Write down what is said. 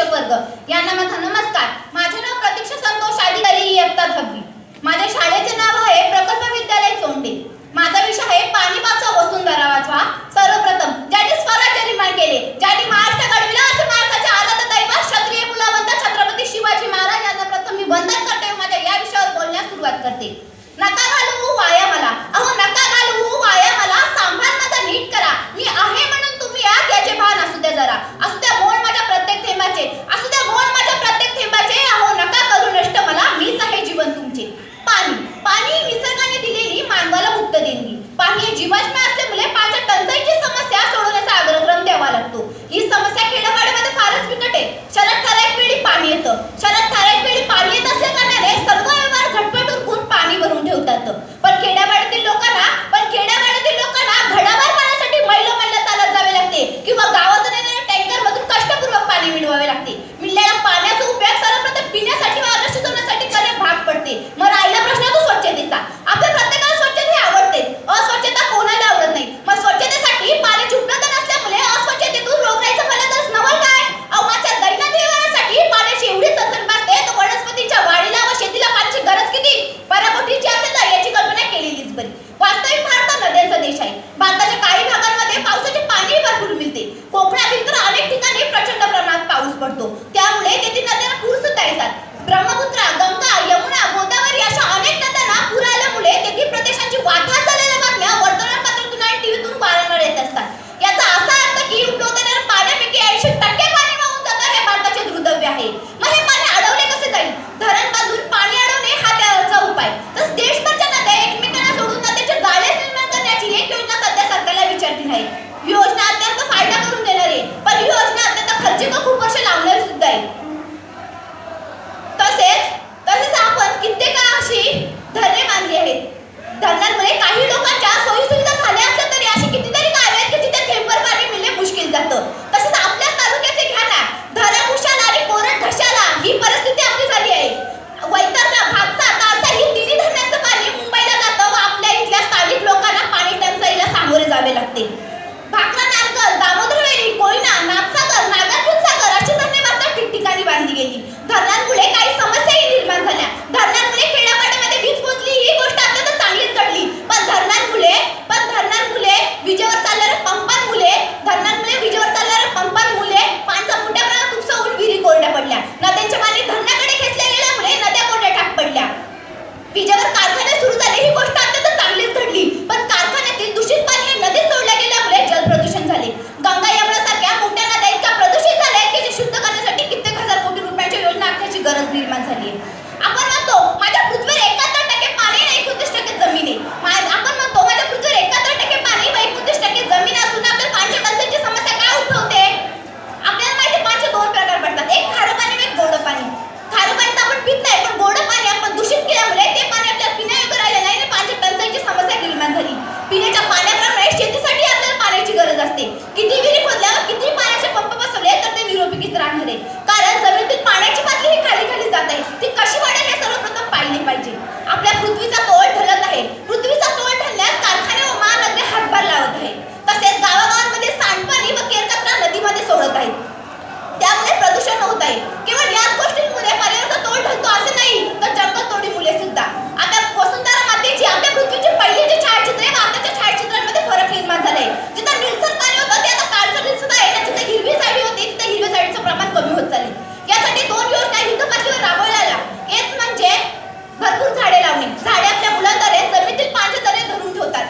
शिक्षक वर्ग यांना माझा नमस्कार. माझे नाव प्रतीक्षा संतोष अधिकारी इयत्ता दहावी. माझ्या शाळेचे नाव आहे प्रकल्प विद्यालय బ్రహ్మకు होत चालली. यासाठी दोन योजना हिंदू पातळीवर राबवल्या एक म्हणजे भरपूर झाडे लावणे झाडे आपल्या मुलांद्वारे जमिनीतील पाण्याद्वारे धरून ठेवतात.